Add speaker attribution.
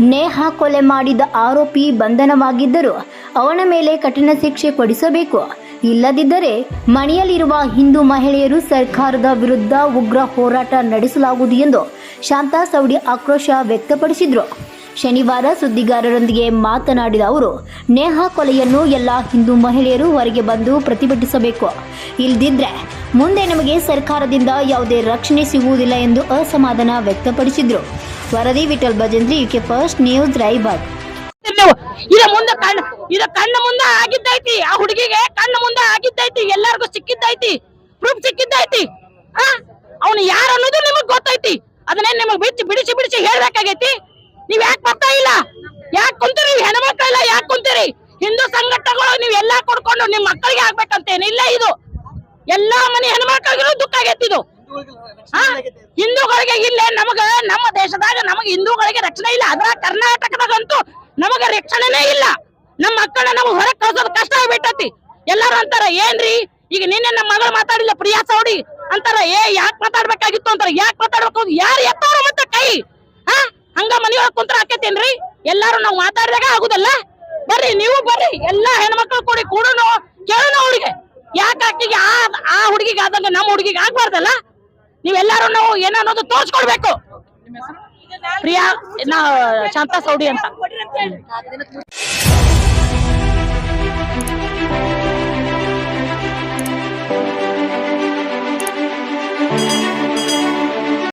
Speaker 1: ನೇಹ ಕೊಲೆ ಮಾಡಿದ ಆರೋಪಿ ಬಂಧನವಾಗಿದ್ದರೂ ಅವನ ಮೇಲೆ ಕಠಿಣ ಶಿಕ್ಷೆ ಕೊಡಿಸಬೇಕು. ಇಲ್ಲದಿದ್ದರೆ ಮನೆಯಲ್ಲಿರುವ ಹಿಂದೂ ಮಹಿಳೆಯರು ಸರ್ಕಾರದ ವಿರುದ್ಧ ಉಗ್ರ ಹೋರಾಟ ನಡೆಸಲಾಗುವುದು ಎಂದು ಶಾಂತಾ ಸೌಡಿ ಆಕ್ರೋಶ ವ್ಯಕ್ತಪಡಿಸಿದರು. ಶನಿವಾರ ಸುದ್ದಿಗಾರರೊಂದಿಗೆ ಮಾತನಾಡಿದ ಅವರು, ನೇಹ ಕೊಲೆಯನ್ನು ಎಲ್ಲ ಹಿಂದೂ ಮಹಿಳೆಯರು ಹೊರಗೆ ಬಂದು ಪ್ರತಿಭಟಿಸಬೇಕು. ಇಲ್ದಿದ್ರೆ ಮುಂದೆ ನಮಗೆ ಸರ್ಕಾರದಿಂದ ಯಾವುದೇ ರಕ್ಷಣೆ ಸಿಗುವುದಿಲ್ಲ ಎಂದು ಅಸಮಾಧಾನ ವ್ಯಕ್ತಪಡಿಸಿದರು. ವರದಿ Vittal Bhajantri, UK first news, Raibag.
Speaker 2: ಇದ ಮುಂದೆ ಕಣ್ಣು ಇದ ಕಣ್ಣ ಮುಂದೆ ಆಗಿದ್ದೈತಿ, ಆ ಹುಡುಗಿಗೆ ಕಣ್ಣು ಮುಂದೆ ಆಗಿದ್ದೈತಿ, ಎಲ್ಲಾರ್ಗು ಸಿಕ್ಕಿದ್ದೈತಿ ಪ್ರೂಫ್ ಸಿಕ್ಕಿದ್ದೈತಿ ಅವನು ಯಾರು ಅನ್ನೋದು ನಿಮಗ್ ಗೊತ್ತೈತಿ, ಅದನ್ನೇ ನಿಮಗ್ ಬಿಚ್ಚಿ ಬಿಡಿಸಿ ಬಿಡಿಸಿ ಹೇಳ್ಬೇಕಾಗೈತಿ. ನೀವ್ ಯಾಕೆ ಬರ್ತಾ ಇಲ್ಲ? ಯಾಕೆ ಕುಂತೀರಿ? ಹೆಣ್ಮಕ್ಳ ಇಲ್ಲ ಯಾಕೆ ಕುಂತೀರಿ? ಹಿಂದೂ ಸಂಘಟನೆಗಳು ನೀವ್ ಎಲ್ಲಾ ಕೊಡ್ಕೊಂಡು ನಿಮ್ ಮಕ್ಕಳಿಗೆ ಆಗ್ಬೇಕಂತೇನಿಲ್ಲ ಇದು. ಎಲ್ಲಾ ಮನೆ ಹೆಣ್ಮಕ್ಳಿಗೂ ದುಃಖ ಆಗೈತಿ ಇದು? ಹಿಂದೂಗಳಿಗೆ ಇಲ್ಲೇ, ನಮಗ ನಮ್ಮ ದೇಶದಾಗ ನಮಗ ಹಿಂದೂಗಳಿಗೆ ರಕ್ಷಣೆ ಇಲ್ಲ. ಅದ್ರ ಕರ್ನಾಟಕದಾಗಂತೂ ನಮಗ ರಕ್ಷಣೆನೇ ಇಲ್ಲ. ನಮ್ಮ ಮಕ್ಕಳ ನಾವು ಹೊರಗೆ ಕಳ್ಸೋದ್ ಕಷ್ಟ ಬಿಟ್ಟತಿ ಎಲ್ಲಾರು ಅಂತಾರ, ಏನ್ರಿ? ಈಗ ನಿನ್ನೆ ನಮ್ಮ ಮಗಳು ಮಾತಾಡಿಲ್ಲ, ಪ್ರಿಯಾ ಸೌಡಿ? ಅಂತಾರ, ಏ, ಯಾಕೆ ಮಾತಾಡ್ಬೇಕಾಗಿತ್ತು ಅಂತಾರ. ಯಾಕೆ ಮಾತಾಡ್ಬೇಕು? ಯಾರು ಎತ್ತವ್ರ ಮತ್ತೆ ಕೈ? ಹಾ ಹಂಗ ಮನೆಯೊಳಗೆ ಕುಂತ್ರ ಹಾಕೇತೇನ್ರಿ? ಎಲ್ಲಾರು ನಾವು ಮಾತಾಡಿದಾಗ ಆಗುದಲ್ಲ? ಬರ್ರಿ, ನೀವು ಬರ್ರಿ. ಎಲ್ಲಾ ಹೆಣ್ಮಕ್ಳು ಕೂಡಿ ಕೂಡನು ಕೇಳೋಣ ಹುಡುಗಿ ಯಾಕೆ ಆಕಿಗೆ ಆ ಆ ಹುಡುಗಿಗೆ ಆದಂಗ ನಮ್ಮ ಹುಡುಗಿಗೆ ಆಗ್ಬಾರ್ದಲ್ಲ? ನೀವೆಲ್ಲಾರು ನಾವು ಏನನ್ನೋದು ತೋರ್ಸ್ಕೊಡ್ಬೇಕು. ಪ್ರಿಯಾ ಶಾಂತಾ ಸೌಡಿ ಅಂತ.